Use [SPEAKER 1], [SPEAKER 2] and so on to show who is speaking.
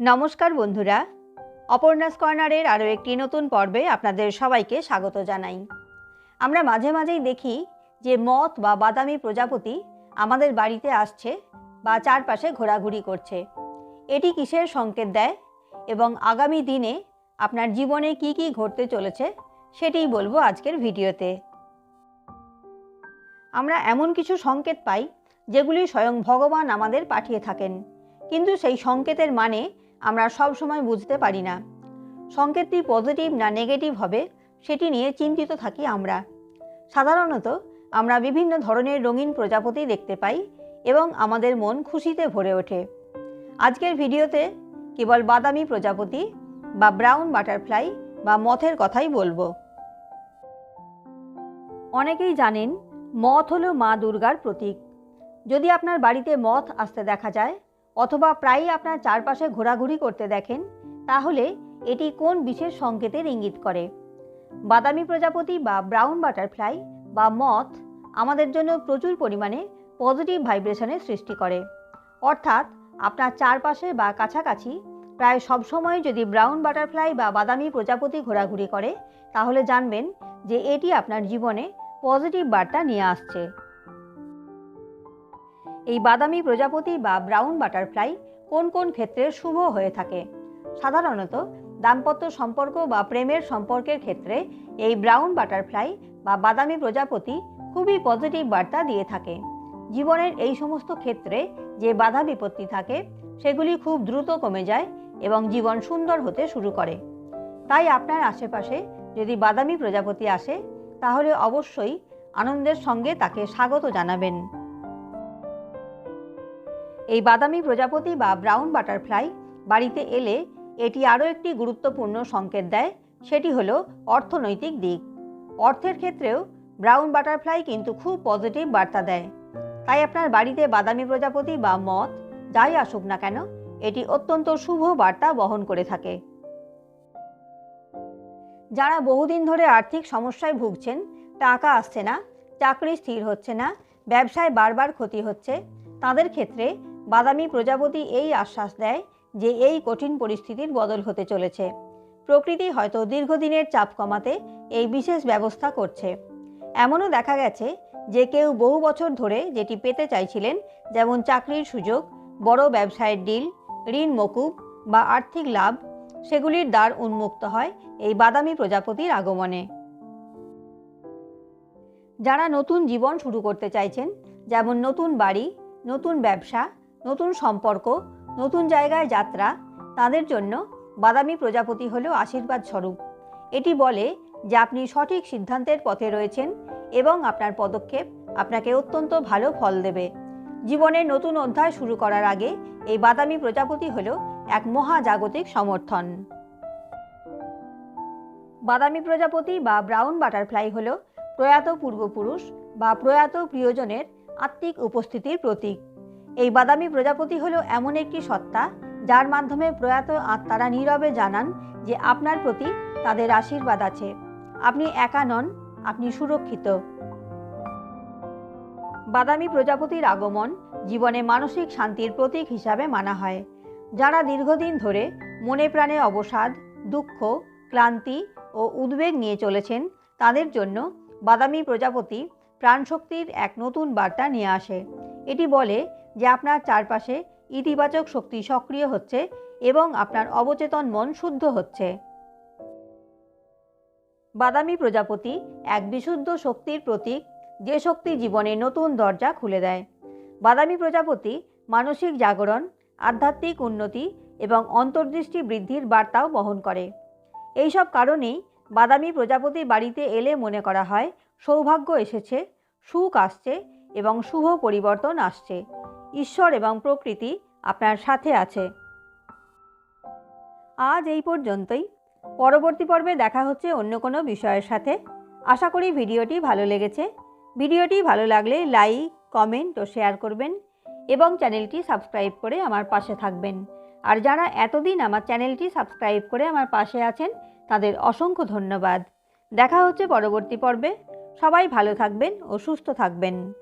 [SPEAKER 1] নমস্কার বন্ধুরা। অপর্ণাস কর্নারের আরও একটি নতুন পর্বে আপনাদের সবাইকে স্বাগত জানাই। আমরা মাঝে মাঝেই দেখি যে মথ বা বাদামি প্রজাপতি আমাদের বাড়িতে আসছে বা চারপাশে ঘোরাঘুরি করছে। এটি কিসের সংকেত দেয় এবং আগামী দিনে আপনার জীবনে কি কি ঘটতে চলেছে সেটিই বলব আজকের ভিডিওতে। আমরা এমন কিছু সংকেত পাই যেগুলি স্বয়ং ভগবান আমাদের পাঠিয়ে থাকেন। কিন্তু সেই সংকেতের মানে আমরা সব সময় বুঝতে পারি না। সংকেতটি পজিটিভ না নেগেটিভ হবে, সেটি নিয়ে চিন্তিত থাকি আমরা। সাধারণত আমরা বিভিন্ন ধরনের রঙিন প্রজাপতি দেখতে পাই এবং আমাদের মন খুশিতে ভরে ওঠে। আজকের ভিডিওতে কেবল বাদামি প্রজাপতি বা ব্রাউন বাটারফ্লাই বা মথের কথাই বলব। অনেকেই জানেন মথ হলো মা দুর্গার প্রতীক। যদি আপনার বাড়িতে মথ আসতে দেখা যায় অথবা প্রায়ই আপনার চারপাশে ঘোরাঘুরি করতে দেখেন, তাহলে এটি কোন বিশেষ সংকেতের ইঙ্গিত করে? বাদামি প্রজাপতি বা ব্রাউন বাটারফ্লাই বা মথ আমাদের জন্য প্রচুর পরিমাণে পজিটিভ ভাইব্রেশনের সৃষ্টি করে। অর্থাৎ আপনার চারপাশে বা কাছাকাছি প্রায় সবসময় যদি ব্রাউন বাটারফ্লাই বা বাদামি প্রজাপতি ঘোরাঘুরি করে, তাহলে জানবেন যে এটি আপনার জীবনে পজিটিভ বার্তা নিয়ে আসছে। এই বাদামি প্রজাপতি বা ব্রাউন বাটারফ্লাই কোন কোন ক্ষেত্রে শুভ হয়ে থাকে? সাধারণত দাম্পত্য সম্পর্ক বা প্রেমের সম্পর্কের ক্ষেত্রে এই ব্রাউন বাটারফ্লাই বা বাদামি প্রজাপতি খুবই পজিটিভ বার্তা দিয়ে থাকে। জীবনের এই সমস্ত ক্ষেত্রে যে বাধা বিপত্তি থাকে, সেগুলি খুব দ্রুত কমে যায় এবং জীবন সুন্দর হতে শুরু করে। তাই আপনার আশেপাশে যদি বাদামি প্রজাপতি আসে, তাহলে অবশ্যই আনন্দের সঙ্গে তাকে স্বাগত জানাবেন। এই বাদামি প্রজাপতি বা ব্রাউন বাটারফ্লাই বাড়িতে এলে এটি আরও একটি গুরুত্বপূর্ণ সংকেত দেয়, সেটি হলো অর্থনৈতিক দিক। অর্থের ক্ষেত্রেও ব্রাউন বাটারফ্লাই কিন্তু খুব পজিটিভ বার্তা দেয়। তাই আপনার বাড়িতে বাদামি প্রজাপতি বা মদ, যাই আসুক না কেন, এটি অত্যন্ত শুভ বার্তা বহন করে থাকে। যারা বহুদিন ধরে আর্থিক সমস্যায় ভুগছেন, টাকা আসছে না, চাকরি স্থির হচ্ছে না, ব্যবসায় বারবার ক্ষতি হচ্ছে, তাদের ক্ষেত্রে বাদামি প্রজাপতি এই আশ্বাস দেয় যে এই কঠিন পরিস্থিতির বদল হতে চলেছে। প্রকৃতি হয়তো দীর্ঘদিনের চাপ কমাতে এই বিশেষ ব্যবস্থা করছে। এমনও দেখা গেছে যে কেউ বহু বছর ধরে যেটি পেতে চাইছিলেন, যেমন চাকরির সুযোগ, বড় ব্যবসায়ের ডিল, ঋণ মকুব বা আর্থিক লাভ, সেগুলির দ্বার উন্মুক্ত হয় এই বাদামি প্রজাপতির আগমনে। যারা নতুন জীবন শুরু করতে চাইছেন, যেমন নতুন বাড়ি, নতুন ব্যবসা নতুন সম্পর্ক, নতুন জায়গায় যাত্রা, তাদের জন্য বাদামি প্রজাপতি হল আশীর্বাদ স্বরূপ। এটি বলে যে আপনি সঠিক সিদ্ধান্তের পথে রয়েছেন এবং আপনার পদক্ষেপ আপনাকে অত্যন্ত ভালো ফল দেবে। জীবনের নতুন অধ্যায় শুরু করার আগে এই বাদামি প্রজাপতি হল এক মহাজাগতিক সমর্থন। বাদামি প্রজাপতি বা ব্রাউন বাটারফ্লাই হল প্রয়াত পূর্বপুরুষ বা প্রয়াত প্রিয়জনের আত্মিক উপস্থিতির প্রতীক। এই বাদামি প্রজাপতি হলো এমন একটি সত্তা যার মাধ্যমে প্রয়াত আত্মারা নীরবে জানান যে আপনার প্রতি তাদের আশীর্বাদ আছে। আপনি একা নন, আপনি সুরক্ষিত। বাদামি প্রজাপতির আগমন জীবনে মানসিক শান্তির প্রতীক হিসাবে মানা হয়। যারা দীর্ঘদিন ধরে মনে প্রাণে অবসাদ, দুঃখ, ক্লান্তি ও উদ্বেগ নিয়ে চলেছেন, তাদের জন্য বাদামি প্রজাপতি প্রাণশক্তির এক নতুন বার্তা নিয়ে আসে। এটি বলে যে আপনার চারপাশে ইতিবাচক শক্তি সক্রিয় হচ্ছে এবং আপনার অবচেতন মন শুদ্ধ হচ্ছে। বাদামি প্রজাপতি এক বিশুদ্ধ শক্তির প্রতীক যে শক্তি জীবনে নতুন দরজা খুলে দেয়। বাদামি প্রজাপতি মানসিক জাগরণ, আধ্যাত্মিক উন্নতি এবং অন্তর্দৃষ্টি বৃদ্ধির বার্তাও বহন করে। এইসব কারণেই বাদামি প্রজাপতি বাড়িতে এলে মনে করা হয়, সৌভাগ্য এসেছে, সুখ আসছে এবং শুভ পরিবর্তন আসছে। ঈশ্বর এবং প্রকৃতি আপনার সাথে আছে। আজ এই পর্যন্তই। পরবর্তী পর্বে দেখা হচ্ছে অন্য কোনো বিষয়ের সাথে। আশা করি ভিডিওটি ভালো লেগেছে। ভিডিওটি ভালো লাগলে লাইক, কমেন্ট ও শেয়ার করবেন এবং চ্যানেলটি সাবস্ক্রাইব করে আমার পাশে থাকবেন। আর যারা এতদিন আমার চ্যানেলটি সাবস্ক্রাইব করে আমার পাশে আছেন, তাদের অসংখ্য ধন্যবাদ। দেখা হচ্ছে পরবর্তী পর্বে। সবাই ভালো থাকবেন ও সুস্থ থাকবেন।